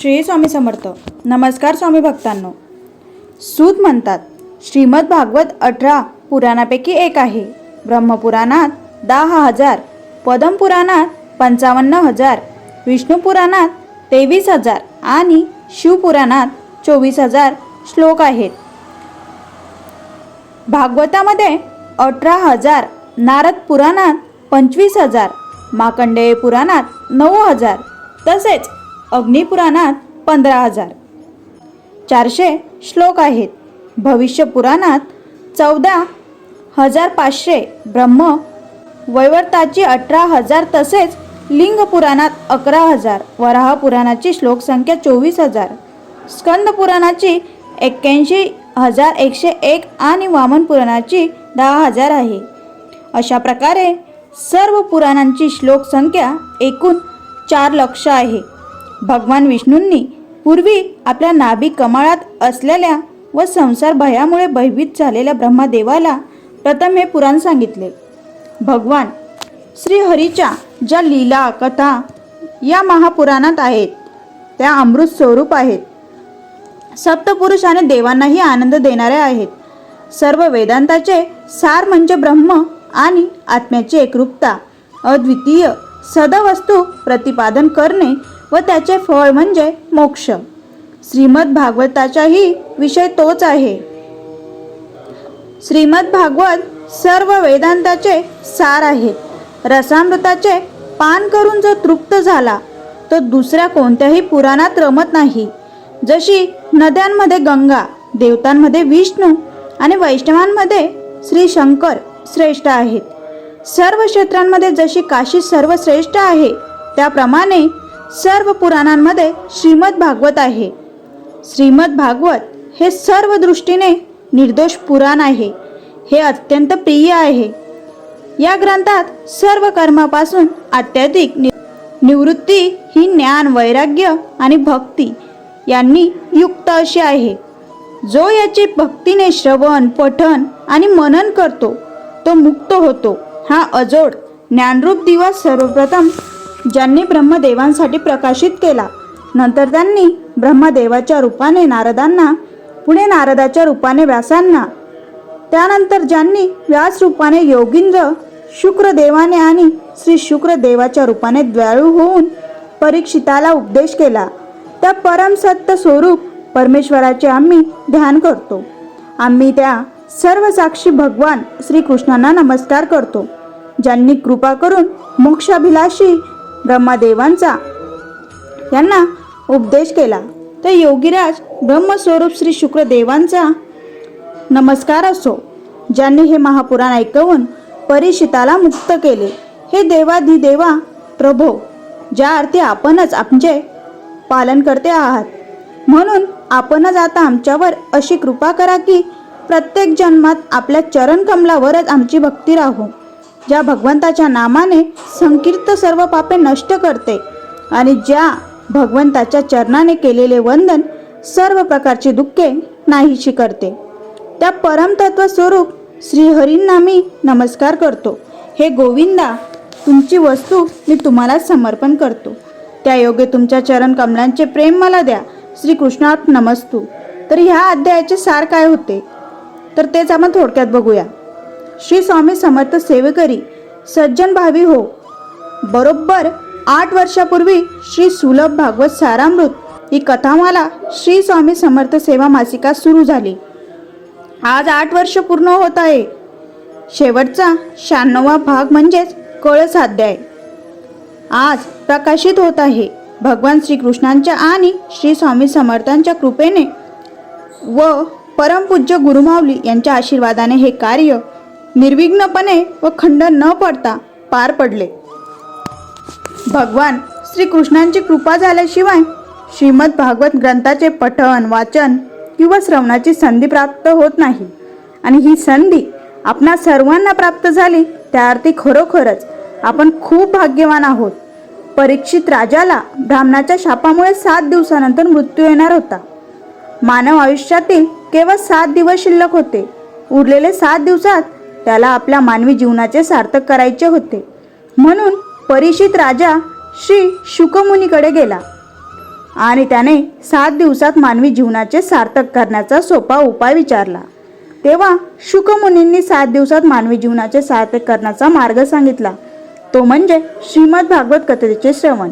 श्री स्वामी समर्थ. नमस्कार स्वामी भक्तांनो. सूत म्हणतात श्रीमद भागवत अठरा पुराणापैकी एक आहे. ब्रह्मपुराणात दहा हजार पद्मपुराणात पंचावन्न हजार विष्णू पुराणात तेवीस हजार आणि शिवपुराणात चोवीस हजार श्लोक आहेत. भागवतामध्ये अठरा हजार नारद पुराणात पंचवीस हजार माकंडेय पुराणात नऊ हजार तसेच अग्निपुराणात पंधरा हजार. चारशे श्लोक आहेत. भविष्य पुराणात चौदा हजार पाचशे ब्रह्म वैवर्ताची अठरा हजार तसेच लिंग पुराणात अकरा हजार वराह पुराणाची श्लोकसंख्या चोवीस हजार. स्कंद पुराणाची एक्क्याऐंशी हजार एकशे एक आणि वामन पुराणाची दहा हजार आहे. अशा प्रकारे सर्व पुराणांची श्लोकसंख्या एकूण चार लक्ष आहे. भगवान विष्णूंनी पूर्वी आपल्या नाभी कमाळात असलेल्या व संसार भयामुळे भयभीत झालेल्या ब्रह्मदेवाला प्रथम हे पुराण सांगितले. भगवान श्रीहरीच्या ज्या लीला कथा या महापुराणात आहेत त्या अमृत स्वरूप आहेत. सप्तपुरुष आणि देवांनाही आनंद देणारे आहेत. सर्व वेदांताचे सार म्हणजे ब्रह्म आणि आत्म्याची एकरूपता अद्वितीय सदवस्तू प्रतिपादन करणे व त्याचे फळ म्हणजे मोक्ष. श्रीमद भागवताचाही विषय तोच आहे. श्रीमद भागवत सर्व वेदांताचे सार आहेत. रसामृताचे पान करून जो तृप्त झाला तो दुसऱ्या कोणत्याही पुराणात रमत नाही. जशी नद्यांमध्ये गंगा देवतांमध्ये विष्णू आणि वैष्णवांमध्ये श्री शंकर श्रेष्ठ आहेत. सर्व क्षेत्रांमध्ये जशी काशी सर्वश्रेष्ठ आहे त्याप्रमाणे सर्व पुराणांमध्ये श्रीमद भागवत आहे. श्रीमद भागवत हे सर्व दृष्टीने निर्दोष पुराण आहे. हे अत्यंत प्रिय आहे. या ग्रंथात सर्व कर्मापासून अत्याधिक निवृत्ती ही ज्ञान वैराग्य आणि भक्ती यांनी युक्त अशी आहे. जो याची भक्तीने श्रवण पठन आणि मनन करतो तो मुक्त होतो. हा अजोड ज्ञानरूप दिवस सर्वप्रथम ज्यांनी ब्रह्मदेवांसाठी प्रकाशित केला. नंतर त्यांनी ब्रह्मदेवाच्या रूपाने नारदांना पुणे नारदाच्या रूपाने व्यासांना त्यानंतर ज्यांनी व्यास रूपाने योगिंद्र शुक्रदेवाने आणि श्री शुक्रदेवाच्या रूपाने द्वाळू होऊन परीक्षिताला उपदेश केला त्या परमसत्य स्वरूप परमेश्वराचे आम्ही ध्यान करतो. आम्ही त्या सर्व साक्षी भगवान श्रीकृष्णांना नमस्कार करतो ज्यांनी कृपा करून मोक्षाभिलाषी ब्रह्मदेवांचा. यांना उपदेश केला. तर योगीराज ब्रह्मस्वरूप श्री शुक्रदेवांचा नमस्कार असो ज्यांनी हे महापुराण ऐकवून परिषिताला मुक्त केले. हे देवाधिदेवा प्रभो ज्या अर्थी आपणच आमचे पालन करते आहात. म्हणून आपणच आता आमच्यावर अशी कृपा करा की प्रत्येक जन्मात आपल्या चरण कमलावरच आमची भक्ती राहू. ज्या भगवंताच्या नामाने संकीर्त सर्व पापे नष्ट करते आणि ज्या भगवंताच्या चरणाने केलेले वंदन सर्व प्रकारची दुःखे नाहीशी करते. त्या परमतत्व स्वरूप श्रीहरींना मी नमस्कार करतो. हे गोविंदा तुमची वस्तू मी तुम्हाला समर्पण करतो. त्या योगे तुमच्या चरण कमलांचे प्रेम मला द्या. श्रीकृष्णात नमस्तू. तर ह्या अध्यायाचे सार काय होते? तर तेच आपण थोडक्यात बघूया. श्री स्वामी समर्थ सेवेकरी सज्जन भावी हो. बरोबर आठ वर्षापूर्वी श्री सुलभ भागवत सारामृत ही कथामाला श्री स्वामी समर्थ सेवा मासिकात सुरू झाली. आज आठ वर्ष पूर्ण होत आहे. शेवटचा शहाण्णवा भाग म्हणजेच कळस अध्याय. आज प्रकाशित होत आहे भगवान श्रीकृष्णांच्या आणि श्री स्वामी समर्थांच्या कृपेने व परमपूज्य गुरुमाऊली यांच्या आशीर्वादाने हे कार्य निर्विघ्नपणे व खंड न पडता पार पडले. भगवान श्रीकृष्णांची कृपा झाल्याशिवाय श्रीमद भागवत ग्रंथाचे पठण वाचन किंवा श्रवणाची संधी प्राप्त होत नाही. आणि ही संधी आपणा सर्वांना प्राप्त झाली त्या अर्थी खरोखरच आपण खूप भाग्यवान आहोत. परीक्षित राजाला ब्राह्मणाच्या शापामुळे सात दिवसानंतर मृत्यू येणार होता. मानव आयुष्यातील केवळ सात दिवस शिल्लक होते. उरलेले सात दिवसात त्याला आपल्या मानवी जीवनाचे सार्थक करायचे होते. म्हणून परिषित राजा श्री शुकमुनीकडे गेला. आणि त्याने सात दिवसात मानवी जीवनाचे सार्थक करण्याचा सोपा उपाय विचारला. तेव्हा शुकमुनींनी सात दिवसात मानवी जीवनाचे सार्थक करण्याचा मार्ग सांगितला. तो म्हणजे श्रीमद भागवत कथेचे श्रवण.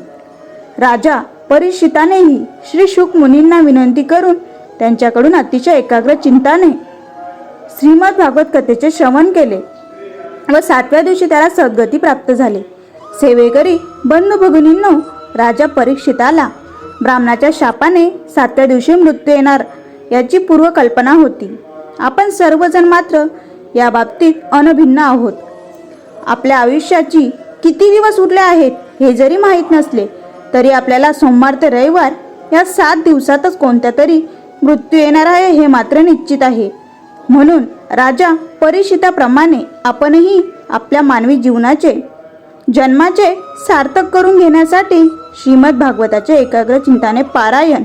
राजा परिषितानेही श्री शुकमुनींना विनंती करून त्यांच्याकडून अतिशय एकाग्र चिंताने श्रीमद भागवत कथेचे श्रवण केले व सातव्या दिवशी त्याला सद्गती प्राप्त झाली. सेवेकरी बंधू भगिनींनो राजा परीक्षिताला ब्राह्मणाच्या शापाने सातव्या दिवशी मृत्यू येणार याची पूर्वकल्पना होती. आपण सर्वजण मात्र या बाबतीत अनभिन्न आहोत. आपल्या आयुष्याची किती दिवस उरले आहेत हे जरी माहीत नसले तरी आपल्याला सोमवार ते रविवार या सात दिवसातच कोणत्या तरी मृत्यू येणार आहे हे मात्र निश्चित आहे. म्हणून राजा परिषिताप्रमाणे आपणही आपल्या मानवी जीवनाचे जन्माचे सार्थक करून घेण्यासाठी श्रीमद भागवताचे एकाग्र चिंताने पारायण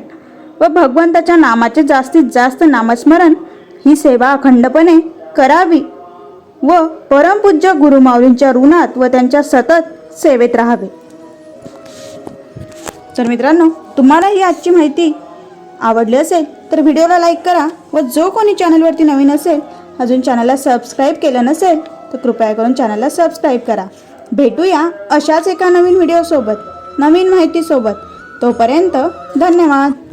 व भगवंताच्या नामाचे जास्तीत जास्त नामस्मरण ही सेवा अखंडपणे करावी व परमपूज्य गुरुमाऊलींच्या ऋणात व त्यांच्या सतत सेवेत राहावे. तर मित्रांनो तुम्हाला ही आजची माहिती आवडले असेल तर व्हिडिओला लाईक करा व जो कोणी चॅनलवरती नवीन असेल अजून चॅनलला सबस्क्राईब केलं नसेल तर कृपया करून चॅनलला सबस्क्राईब करा. भेटूया अशाच एका नवीन व्हिडिओसोबत नवीन माहितीसोबत. तोपर्यंत धन्यवाद.